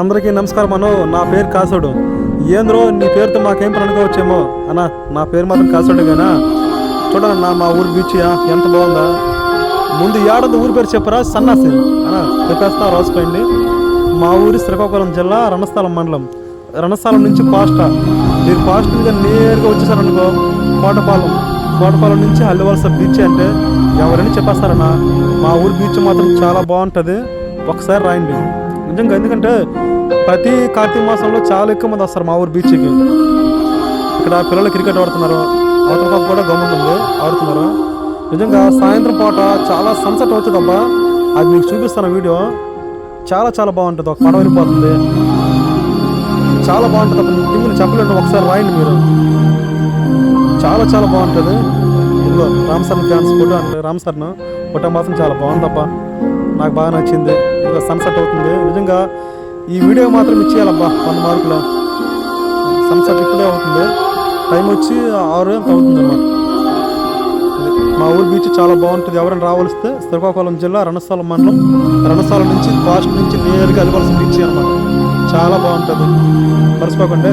అందరికీ నమస్కారం అను. నా పేరు కాసుడు. ఏంద్రో నీ పేరుతో మాకేం పని అనుకోవచ్చేమో. అన్న నా పేరు మాత్రం కాసుడు కానీ చూడండి నా మా ఊరు బీచ్ ఎంత బాగుందా? ముందు ఏడాది ఊరి పేరు చెప్పరా? సన్నాసి. అన్న చెప్పేస్తా రాసుకోండి మా ఊరి శ్రీకాకుళం జిల్లా రణస్థలం మండలం. రణస్థలం నుంచి పాస్ట మీరు పాస్ట్ మీద నేరుగా వచ్చేసారనుకో కోటపాలెం. కోటపాలెం నుంచి అల్లివలస బీచ్ అంటే ఎవరైనా చెప్పేస్తారన్నా. మా ఊరి బీచ్ మాత్రం చాలా బాగుంటుంది. ఒకసారి రాయండి. నిజంగా ఎందుకంటే ప్రతి కార్తీక మాసంలో చాలా ఎక్కువ మంది వస్తారు మా ఊరు బీచ్కి ఇక్కడ పిల్లలు క్రికెట్ ఆడుతున్నారు. అవతల పక్క కూడా గమనం ఉంది. ఆడుతున్నారు. నిజంగా సాయంత్రం పూట చాలా సన్సెట్ అవుతుంది అది మీకు చూపిస్తాను వీడియో. చాలా చాలా బాగుంటుంది. ఒక పడవ వెళ్ళిపోతుంది. చాలా బాగుంటుంది. అప్పుడు కింద చెప్పలేండి ఒకసారి రాయండి మీరు. చాలా చాలా బాగుంటుంది. ఇదిగో రామ్ సర్న్ ఫ్యాన్స్ ఫోటో అంటే రామ్ సర్న్. ఫోటో మాత్రం చాలా బాగుందబ్బా. నాకు బాగా నచ్చింది. ఇంకా సన్సెట్ అవుతుంది. నిజంగా ఈ వీడియో మాత్రం ఇచ్చేయాలబ్బా వంద మార్కులు. సన్సెట్ ఇప్పుడే అవుతుంది. టైం వచ్చి ఆరు ఎంత అవుతుంది అన్నమాట మా ఊరు బీచ్ చాలా బాగుంటుంది. ఎవరైనా రావలిస్తే శ్రీకాకుళం జిల్లా రణస్థలం మండలం. రణస్థలం నుంచి కాస్ట్ నుంచి నేరుగా వెళ్ళవలసిన బీచ్ అనమాట చాలా బాగుంటుంది. మర్చిపోకుండా.